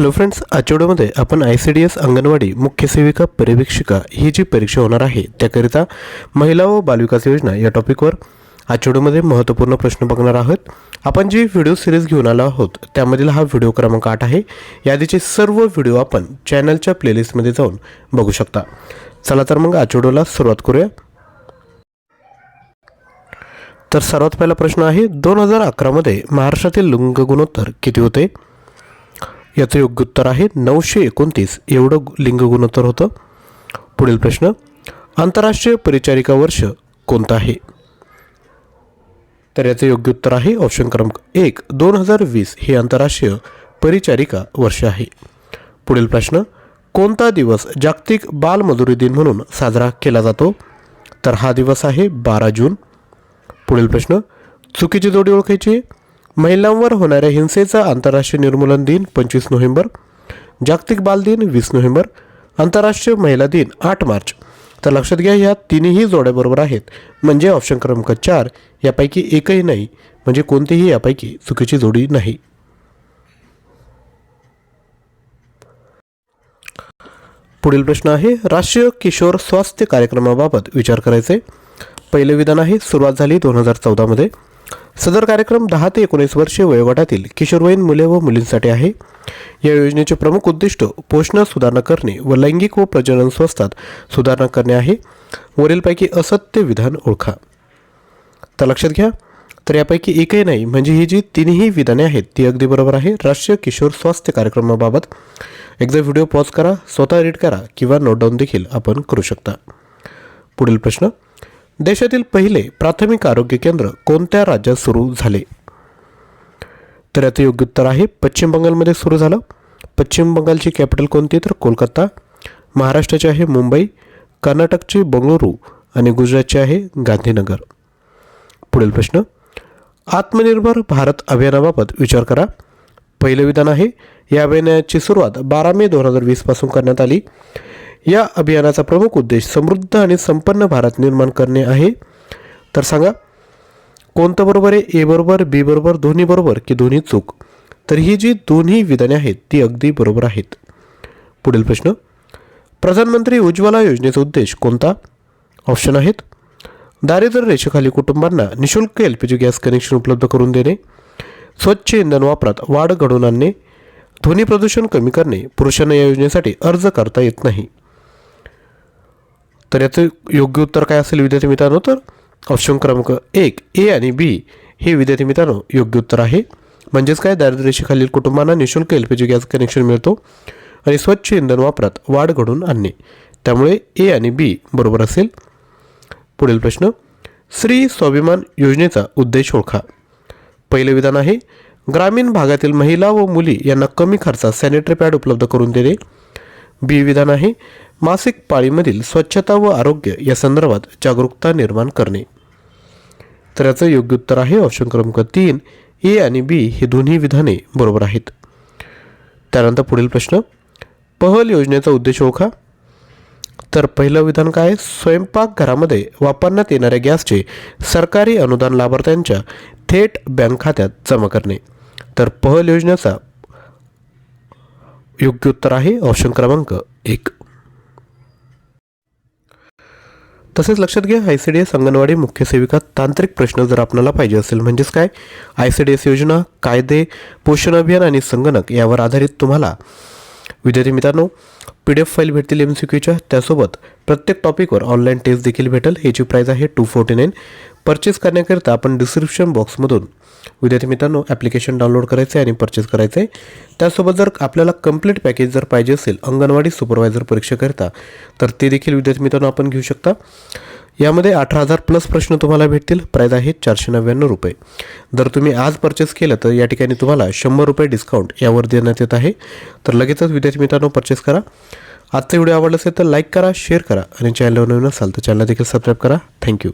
Hello friends आजच्या व्हिडिओमध्ये आपण I C D S anganwadi मुख्य सेविका पर्यवेक्षिका ही जी परीक्षा होणार आहे त्याकरिता महिला व बालविकास योजना या टॉपिकवर आजच्या व्हिडिओमध्ये महत्त्वपूर्ण प्रश्न बघणार आहोत. आपण जी व्हिडिओ सिरीज घेऊन आलो आहोत त्यामधील हा व्हिडिओ क्रमांक आठ आहे. यादीचे सर्व व्हिडिओ आपण चॅनलच्या प्लेलिस्टमध्ये जाऊन बघू शकता. चला तर मग आजच्या व्हिडिओला सुरुवात करूया. तर सर्वात पहिला प्रश्न आहे दोन हजार अकरामध्ये महाराष्ट्रातील लिंग गुणोत्तर किती होते? याचं योग्य उत्तर आहे नऊशे एकोणतीस. एवढं लिंग गुणोत्तर होतं. पुढील प्रश्न आंतरराष्ट्रीय परिचारिका वर्ष कोणतं आहे? तर याचं योग्य उत्तर आहे ऑप्शन क्रमांक एक. दोन हजार वीस हे आंतरराष्ट्रीय परिचारिका वर्ष आहे. पुढील प्रश्न कोणता दिवस जागतिक बालमजुरी दिन म्हणून साजरा केला जातो? तर हा दिवस आहे बारा जून. पुढील प्रश्न चुकीची जोडी ओळखायची महिलांवर होणाऱ्या हिंसेचा आंतरराष्ट्रीय निर्मूलन दिन पंचवीस नोव्हेंबर जागतिक बाल दिन वीस नोव्हेंबर आंतरराष्ट्रीय महिला दिन आठ मार्च. तर लक्षात घ्या ह्या तिन्ही जोड्या बरोबर आहेत. म्हणजे ऑप्शन क्रमांक चार यापैकी एकही नाही. म्हणजे कोणतीही यापैकी चुकीची जोडी नाही. पुढील प्रश्न आहे राष्ट्रीय किशोर स्वास्थ्य कार्यक्रमाबाबत विचार करायचे. पहिले विधान आहे सुरुवात झाली दोन हजार चौदामध्ये सदर कार्यक्रम दहा ते एकोणीस वर्षे वयोगटातील किशोरवयीन मुले व मुलींसाठी आहे. या योजनेचे प्रमुख उद्दिष्ट पोषण सुधारणा करणे व लैंगिक व प्रजनन स्वस्थात सुधारणा करणे आहे. वरीलपैकी असत्य विधान ओळखा. तर लक्षात घ्या तर यापैकी एकही नाही म्हणजे ही जी तिन्ही विधाने आहेत ती अगदी बरोबर आहे. राष्ट्रीय किशोर स्वास्थ्य कार्यक्रमाबाबत एकदा व्हिडिओ पॉज करा स्वतः रीड करा किंवा नोट डाऊन देखील आपण करू शकता. पुढील प्रश्न देशातील पहिले प्राथमिक आरोग्य केंद्र कोणत्या राज्यात सुरू झाले? तर याचं योग्य उत्तर आहे पश्चिम बंगालमध्ये सुरू झालं. पश्चिम बंगालची कॅपिटल कोणती तर कोलकाता. महाराष्ट्राची आहे मुंबई कर्नाटकची बंगळुरू आणि गुजरातची आहे गांधीनगर. पुढील प्रश्न. आत्मनिर्भर भारत अभियानाबाबत विचार करा. पहिलं विधान आहे या अभियानाची सुरुवात बारा मे दोन हजार वीसपासून करण्यात आली. या अभियानाचा प्रमुख उद्देश समृद्ध आणि संपन्न भारत निर्माण करणे आहे. तर सांगा कोणतं बरोबर आहे? ए बरोबर बी बरोबर दोन्ही बरोबर की दोन्ही चूक? तर ही जी दोन्ही विधाने आहेत ती अगदी बरोबर आहेत. पुढील प्रश्न प्रधानमंत्री उज्ज्वला योजनेचा उद्देश कोणता? ऑप्शन आहेत दारिद्र्य रेषेखाली कुटुंबांना निशुल्क L P G gas connection उपलब्ध करून देणे स्वच्छ इंधन वापरात वाढ घडवून आणणे ध्वनी प्रदूषण कमी करणे पुरुषांना या योजनेसाठी अर्ज करता येत नाही. तर याचं योग्य उत्तर काय असेल विद्यार्थी मित्रांनो? तर ऑप्शन क्रमांक एक ए आणि बी हे विद्यार्थी मित्रांनो योग्य उत्तर आहे. म्हणजेच काय? दारिद्र्यरेषेखालील कुटुंबांना निशुल्क L P G gas connection मिळतो आणि स्वच्छ इंधन वापरात वाढ घडवून आणणे. त्यामुळे ए आणि बी बरोबर असेल. पुढील प्रश्न श्री स्वाभिमान योजनेचा उद्देश ओळखा. पहिले विधान आहे ग्रामीण भागातील महिला व मुली यांना कमी खर्चात सॅनिटरी पॅड उपलब्ध करून देणे. बी विधान आहे मासिक पाळीमधील स्वच्छता व आरोग्य या संदर्भात जागरूकता निर्माण करणे. तर याचं योग्य उत्तर आहे ऑप्शन क्रमांक तीन ए आणि बी हे दोन्ही विधाने बरोबर आहेत. त्यानंतर पुढील प्रश्न पहल योजनेचा उद्देश ओळखा. तर पहिलं विधान काय? स्वयंपाकघरामध्ये वापरण्यात येणाऱ्या गॅसचे सरकारी अनुदान लाभार्थ्यांच्या थेट बँक खात्यात जमा करणे. तर पहल योजनेचा योग्य उत्तर आहे ऑप्शन क्रमांक एक. तसेच लक्षात घ्या I C D S anganwadi मुख्य सेविका तांत्रिक प्रश्न जर आपल्याला पाहिजे असेल म्हणजेच काय? आय सी डी एस योजना कायदे पोषण अभियान आणि संगणक यावर आधारित तुम्हाला विद्यार्थी मित्रांनो पी डी एफ फाईल भेटतील एम सी क्यूच्या त्यासोबत प्रत्येक टॉपिकवर ऑनलाईन टेस्ट देखील भेटेल. ह्याची प्राईज आहे टू फोर्टी नाईन परचेस करण्याकरिता आपण डिस्क्रिप्शन बॉक्समधून विद्यार्थी मित्रांनो ॲप्लिकेशन डाउनलोड करायचं आहे आणि परचेस करायचं आहे त्यासोबत जर आपल्याला कंप्लीट पॅकेज जर पाहिजे असेल अंगणवाडी सुपरवायझर परीक्षेकरिता तर ते देखील विद्यार्थी मित्रांनो आपण घेऊ शकता. यामध्ये अठरा हजार प्लस प्रश्न तुम्हाला भेटतील. प्राईज आहे चारशे नव्याण्णव रुपये. जर तुम्ही आज परचेस केलं तर या ठिकाणी तुम्हाला शंभर रुपये डिस्काउंट यावर देण्यात येत आहे. तर लगेचच विद्यार्थी मित्रांनो परचेस करा. आजचा व्हिडिओ आवडला असेल तर लाईक करा शेअर करा. आणि चॅनलवर नवीन असाल तर चॅनल देखील सबस्क्राईब करा. थँक्यू